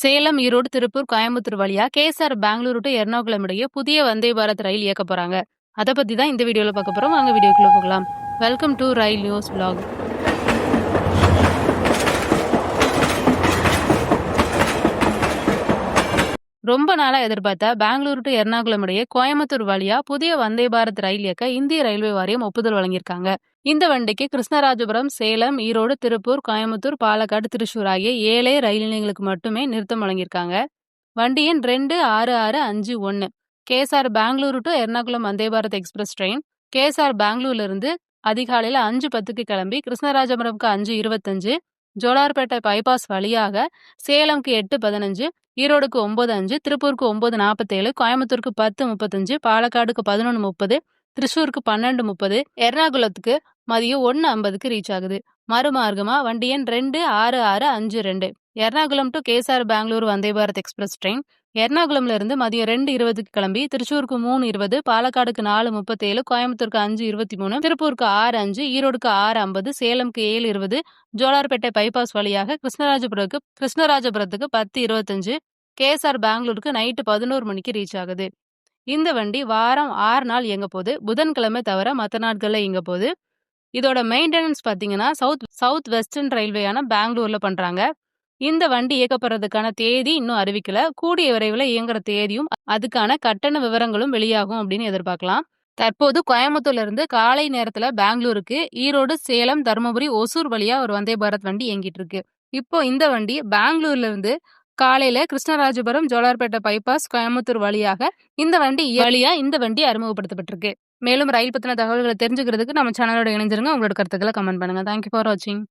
சேலம் ஈரோடு திருப்பூர் கோயம்புத்தூர் வழியா KSR Bengaluru to Ernakulam இடையே புதிய வந்தே பாரத் ரயில் இயக்க போறாங்க. அதை பத்தி தான் இந்த வீடியோல பார்க்க போறோம். வாங்க வீடியோக்குள்ள போகலாம். Welcome to rail news vlog. ரொம்ப நாளா எதிர்பார்த்த பெங்களூரு டு எர்ணாகுளம் இடையே கோயம்புத்தூர் வழியா புதிய வந்தே பாரத் ரயில் இயக்க இந்திய ரயில்வே வாரியம் ஒப்புதல் வழங்கியிருக்காங்க. இந்த வண்டிக்கு கிருஷ்ணராஜபுரம் சேலம் ஈரோடு திருப்பூர் கோயம்புத்தூர் பாலக்காடு திருச்சூர் ஆகிய ஏழே ரயில் நிலையங்களுக்கு மட்டுமே நிறுத்தம் வழங்கியிருக்காங்க. வண்டி எண் ரெண்டு ஆறு ஆறு அஞ்சு ஒன்று KSR Bengaluru to Ernakulam Vande Bharat express train. KSR பெங்களூர்லேருந்து அதிகாலையில் அஞ்சு பத்துக்கு கிளம்பி கிருஷ்ணராஜபுரம்க்கு அஞ்சு இருபத்தஞ்சு ஜோலார்பேட்டை பைபாஸ் வழியாக சேலம்க்கு எட்டு பதினஞ்சு ஈரோடுக்கு ஒம்பது அஞ்சு திருப்பூருக்கு ஒம்பது நாற்பத்தேழு கோயம்புத்தூருக்கு பத்து முப்பத்தஞ்சு பாலக்காடுக்கு பதினொன்று முப்பது திருச்சூருக்கு பன்னெண்டு முப்பது எர்ணாகுளத்துக்கு மதியம் ஒன்று ஐம்பதுக்கு ரீச் ஆகுது. மறுமார்க்கமாக வண்டி எண் ரெண்டு ஆறு ஆறு அஞ்சு ரெண்டு. Ernakulam to KSR Bangalore Vande Bharat express train. எர்ணாகுளம்ல இருந்து மதியம் ரெண்டு இருபதுக்கு கிளம்பி திருச்சூருக்கு மூணு இருபது பாலக்காடுக்கு நாலு முப்பத்தேழு கோயம்புத்தூருக்கு அஞ்சு இருபத்தி மூணு திருப்பூருக்கு ஆறு அஞ்சு ஈரோடுக்கு ஆறு ஐம்பது சேலம்க்கு ஏழு இருபது ஜோலார்பேட்டை பைபாஸ் வழியாக கிருஷ்ணராஜபுரத்துக்கு கிருஷ்ணராஜபுரத்துக்கு பத்து இருபத்தஞ்சு கேஎஸ்ஆர் பெங்களூருக்கு நைட்டு பதினோரு மணிக்கு ரீச் ஆகுது. இந்த வண்டி வாரம் ஆறு நாள் இயங்க போகுது. புதன்கிழமை தவிர மற்ற நாட்களில் இயங்க போகுது. இதோட மெயின்டெனன்ஸ் பார்த்தீங்கன்னா சவுத் சவுத் வெஸ்டர்ன் ரயில்வேயான பெங்களூர்ல பண்றாங்க. இந்த வண்டி இயக்கப்படுறதுக்கான தேதி இன்னும் அறிவிக்கல. கூடிய விரைவில் இயங்குற தேதியும் அதுக்கான கட்டண விவரங்களும் வெளியாகும் அப்படின்னு எதிர்பார்க்கலாம். தற்போது கோயம்புத்தூர்ல இருந்து காலை நேரத்துல பெங்களூருக்கு ஈரோடு சேலம் தருமபுரி ஒசூர் வழியா ஒரு வந்தே பாரத் வண்டி இயங்கிட்டு இருக்கு. இப்போ இந்த வண்டி பெங்களூர்ல இருந்து காலையில கிருஷ்ணராஜபுரம் ஜோலார்பேட்டை பைபாஸ் கோயம்புத்தூர் வழியாக இந்த வண்டி வழியா இந்த வண்டி அறிமுகப்படுத்தப்பட்டிருக்கு. மேலும் ரயில் பற்றின தகவல்களை தெரிஞ்சுக்கிறதுக்கு நம்ம சேனலோட இணைஞ்சிருங்க. உங்களோட கருத்துக்களை கமெண்ட் பண்ணுங்க. தேங்க்யூ ஃபார் வாட்சிங்